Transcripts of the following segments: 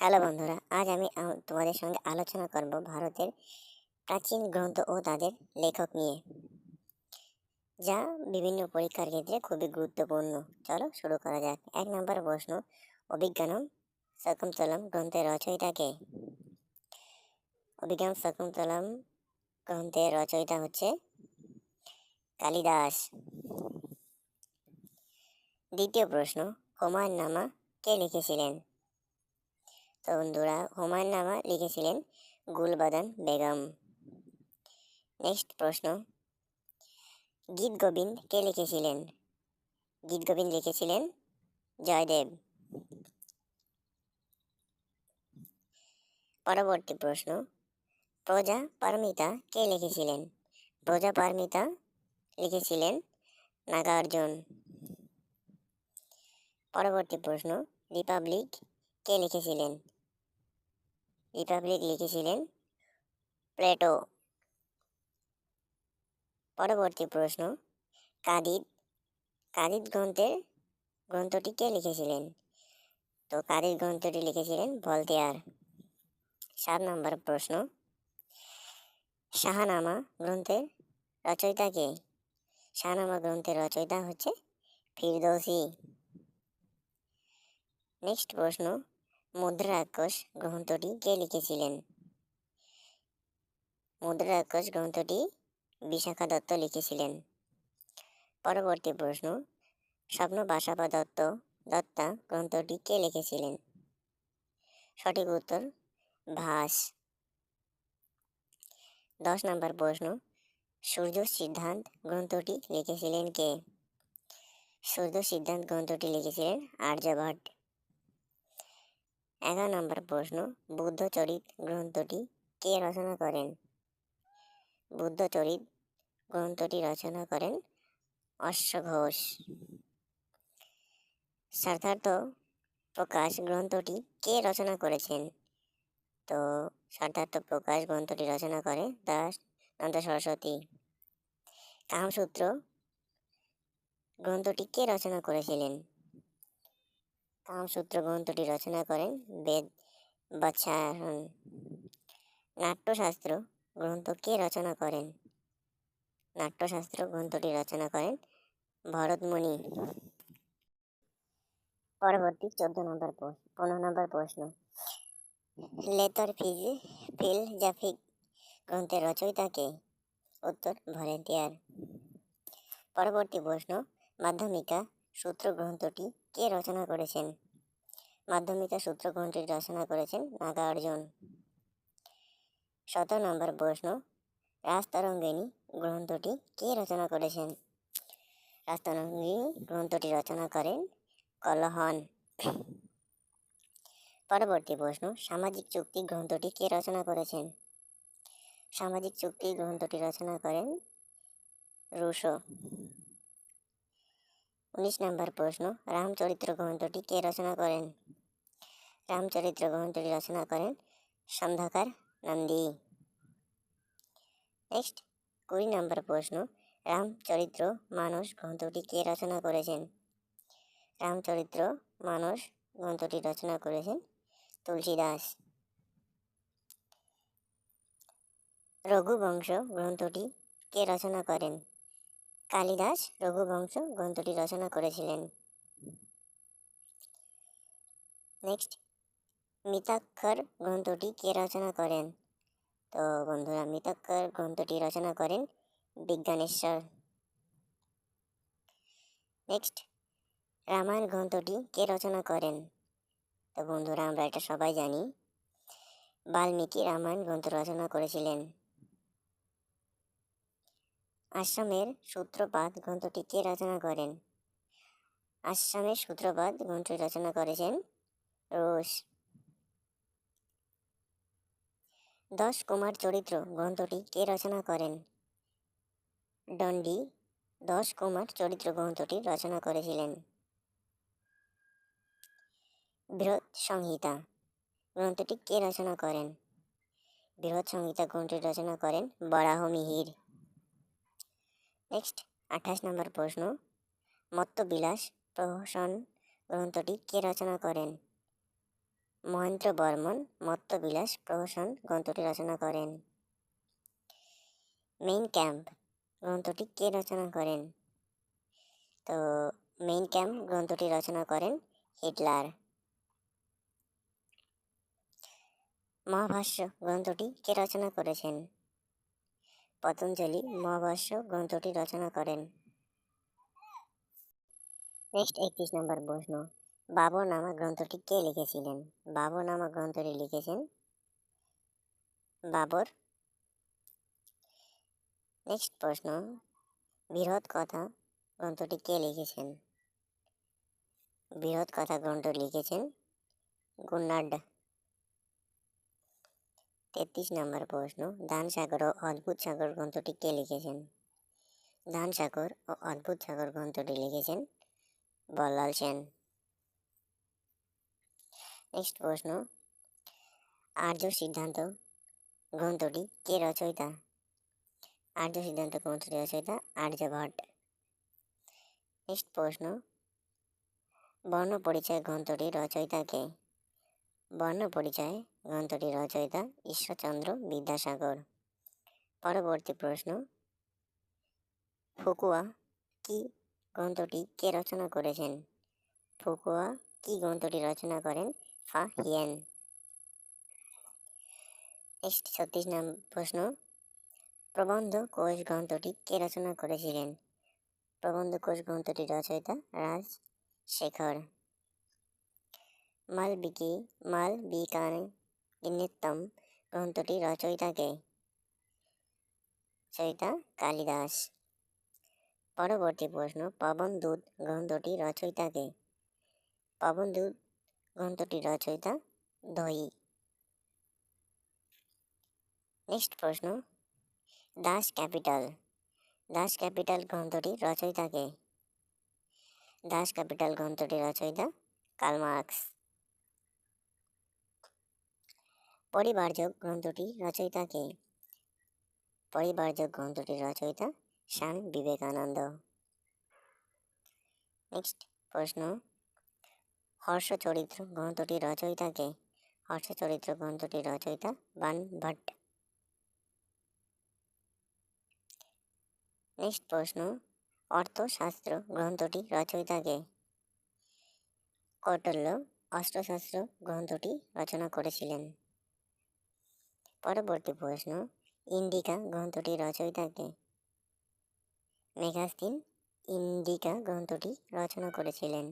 Hello বন্ধুরা, আজ আমি তোমাদের সঙ্গে আলোচনা করব ভারতের প্রাচীন গ্রন্থ ও তাদের লেখক নিয়ে, যা বিভিন্ন পরীক্ষার ক্ষেত্রে খুবই গুরুত্বপূর্ণ। চলো শুরু করা যাক। এক নম্বর প্রশ্ন, অভিজ্ঞানম শকুন্তলম গ্রন্থের রচয়িতাকে অভিজ্ঞান শকুন্তলম গ্রন্থের রচয়িতা হচ্ছে কালিদাস। দ্বিতীয় প্রশ্ন হুমায়ুন নামা কে লিখেছিলেন? তো বন্ধুরা, হুমায়ুন নামা লিখেছিলেন গুলবাদান বেগম। নেক্সট প্রশ্ন। গীত গোবিন্দ কে লিখেছিলেন? গীত গোবিন্দ লিখেছিলেন জয়দেব। পরবর্তী প্রশ্ন। প্রজা পারমিতা কে লিখেছিলেন? প্রজা পারমিতা লিখেছিলেন নাগার্জুন। পরবর্তী প্রশ্ন। রিপাবলিক কে লিখেছিলেন? রিপাবলিক লিখেছিলেন প্লেটো। পরবর্তী প্রশ্ন, কাদিদ কাদিদ গ্রন্থের গ্রন্থটি কে লিখেছিলেন? তো কাদিদ গ্রন্থটি লিখেছিলেন ভলতেয়ার। সাত নম্বর প্রশ্ন, শাহনামা গ্রন্থের রচয়িতা কে? শাহনামা গ্রন্থের রচয়িতা হচ্ছে ফিরদৌসি। নেক্সট প্রশ্ন মুদ্রা রাক্ষস গ্রন্থটি কে লিখেছিলেন? মুদ্রা রাক্ষস গ্রন্থটি বিশাখা দত্ত লিখেছিলেন। পরবর্তী প্রশ্ন স্বপ্ন বাসাপা দত্ত, দত্তা গ্রন্থটি কে লিখেছিলেন? সঠিক উত্তর, ভাস। দশ নম্বর প্রশ্ন, সূর্য সিদ্ধান্ত গ্রন্থটি লিখেছিলেন কে? সূর্য সিদ্ধান্ত গ্রন্থটি লিখেছিলেন আর্যভট্ট। এগারো নম্বর প্রশ্ন বুদ্ধচরিত গ্রন্থটি কে রচনা করেন? বুদ্ধচরিত গ্রন্থটি রচনা করেন অশ্বঘোষ সার্থার্থ প্রকাশ গ্রন্থটি কে রচনা করেছেন? তো সার্থার্থ প্রকাশ গ্রন্থটি রচনা করে দাস নন্দ সরস্বতী। কামসূত্র গ্রন্থটি কে রচনা করেছিলেন? কামসূত্র গ্রন্থটি রচনা করেন বেদ বাচ্চায়ন নাট্যশাস্ত্র গ্রন্থ কে রচনা করেন? নাট্যশাস্ত্র গ্রন্থটি রচনা করেন ভরতমণি পরবর্তী চোদ্দ নম্বর পনেরো নম্বর প্রশ্ন। লেতর ফিজ ফিল জাফিক গ্রন্থের রচয়িতাকে উত্তর ভলেন্টিয়ার। পরবর্তী প্রশ্ন, মাধ্যমিকা সূত্র গ্রন্থটি কে রচনা করেছেন? মাধ্যমিকা সূত্র গ্রন্থটি রচনা করেছেন নাগা অর্জুন সতেরো নম্বর প্রশ্ন, রাজতরঙ্গিনী গ্রন্থটি কে রচনা করেছেন? রাজতরঙ্গিনী গ্রন্থটি রচনা করেন কলহন। পরবর্তী প্রশ্ন, সামাজিক চুক্তি গ্রন্থটি কে রচনা করেছেন? সামাজিক চুক্তি গ্রন্থটি রচনা করেন রুশো। উনিশ নম্বর প্রশ্ন রামচরিত্র গ্রন্থটি কে রচনা করেন? রামচরিত্র গ্রন্থটি রচনা করেন সন্ধ্যাকার নন্দী। নেক্সট, কুড়ি নম্বর প্রশ্ন রামচরিত্র মানস গ্রন্থটি কে রচনা করেছেন? রামচরিত্র মানস গ্রন্থটি রচনা করেছেন তুলসীদাস। রঘুবংশ গ্রন্থটি কে রচনা করেন? কালিদাস রঘুবংশ গ্রন্থটি রচনা করেছিলেন। নেক্সট মিতাক্ষর গ্রন্থটি কে রচনা করেন? তো বন্ধুরা, মিতাক্ষর গ্রন্থটি রচনা করেন বিজ্ঞানেশ্বর। নেক্সট রামায়ণ গ্রন্থটি কে রচনা করেন? তো বন্ধুরা, আমরা এটা সবাই জানি। বাল্মীকি রামায়ণ গ্রন্থ রচনা করেছিলেন। আসামের সূত্রপাত গ্রন্থটি কে রচনা করেন। আসামের সূত্রপাত গ্রন্থটি রচনা করেছেন রোস দশ কুমার চরিত্র গ্রন্থটি কে রচনা করেন। দণ্ডি দশ কুমার চরিত্র গ্রন্থটি রচনা করেছিলেন। বৃহৎ সংহিতা গ্রন্থটি কে রচনা করেন? বৃহৎ সংহিতা গ্রন্থটি রচনা করেন বরাহ মিহির। নেক্সট, আঠাশ নম্বর প্রশ্ন। মত্তবিলাস প্রহসন গ্রন্থটি কে রচনা করেন? মহেন্দ্র বর্মন মত্তবিলাস প্রহসন গ্রন্থটি রচনা করেন। মেইন ক্যাম্প গ্রন্থটি কে রচনা করেন? তো মেইন ক্যাম্প গ্রন্থটি রচনা করেন হিটলার। মহাভাষ্য গ্রন্থটি কে রচনা করেছেন? পতঞ্জলি মহাভাষ্য গ্রন্থটি রচনা করেন। নেক্সট একত্রিশ নম্বর প্রশ্ন। বাবর নামা গ্রন্থটি কে লিখেছিলেন? বাবর নামা গ্রন্থটি লিখেছেন বাবর। নেক্সট প্রশ্ন। বৃহৎ কথা গ্রন্থটি কে লিখেছেন? বৃহৎ কথা গ্রন্থ লিখেছেন গুন্নাড তেত্রিশ নম্বর প্রশ্ন দান সাগর ও অদ্ভুত সাগর গ্রন্থটি কে লিখেছেন? দান সাগর ও অদ্ভুত সাগর গ্রন্থটি লিখেছেন বল্লাল সেন। নেক্সট প্রশ্ন, আর্য সিদ্ধান্ত গ্রন্থটি কে রচয়িতা? আর্য সিদ্ধান্ত গ্রন্থটি রচয়িতা আর্যভট্ট নেক্সট প্রশ্ন, বর্ণ পরিচয় গ্রন্থটি রচয়িতা কে? বর্ণ পরিচয় গ্রন্থটি রচয়িতা ঈশ্বরচন্দ্র বিদ্যাসাগর। পরবর্তী প্রশ্ন, ফুকুয়া কি গ্রন্থটি কে রচনা করেছেন? ফুকুয়া কি গ্রন্থটি রচনা করেন ফা হিয়েন? ছত্রিশ নাম প্রশ্ন, প্রবন্ধ কোষ গ্রন্থটি কে রচনা করেছিলেন? প্রবন্ধ কোষ গ্রন্থটি রচয়িতা রাজ শেখর মালবিকি মাল বিকানে গ্রন্থটি রচয়িতা কে? রচয়িতা কালিদাস। পরবর্তী প্রশ্ন, পবন দূত গ্রন্থটি রচয়িতা কে? পবন দূত গ্রন্থটি রচয়িতা দই নেক্সট প্রশ্ন, দাস ক্যাপিটাল। দাস ক্যাপিটাল গ্রন্থটি রচয়িতা কে? দাস ক্যাপিটাল গ্রন্থটি রচয়িতা কালমার্কস পরিবারযোগ গ্রন্থটি রচয়িতা কে পরিবারযোগ গ্রন্থটির রচয়িতা স্বামী বিবেকানন্দ। নেক্সট প্রশ্ন হর্ষ চরিত্র গ্রন্থটির রচয়িতা কে হর্ষ চরিত্র গ্রন্থটির রচয়িতা বান ভট্ট। নেক্সট প্রশ্ন, অর্থশাস্ত্র গ্রন্থটি রচয়িতা কে কৌটল্য অস্ত্রশাস্ত্র গ্রন্থটি রচনা করেছিলেন। পরবর্তী প্রশ্ন, ইন্ডিকা গ্রন্থটি রচয়িতা কে? মেঘাস্তিন ইন্ডিকা গ্রন্থটি রচনা করেছিলেন।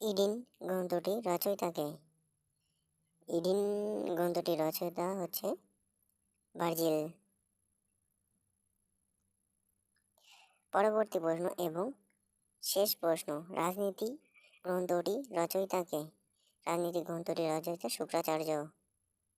ইডিন গ্রন্থটি রচয়িতা কে? ইডিন গ্রন্থটি রচয়িতা হচ্ছে ভার্জিল। পরবর্তী প্রশ্ন এবং শেষ প্রশ্ন, রাজনীতি গ্রন্থটি রচয়িতা কে? রাজনীতি গ্রন্থটি রচয়িতা শুক্রাচার্য।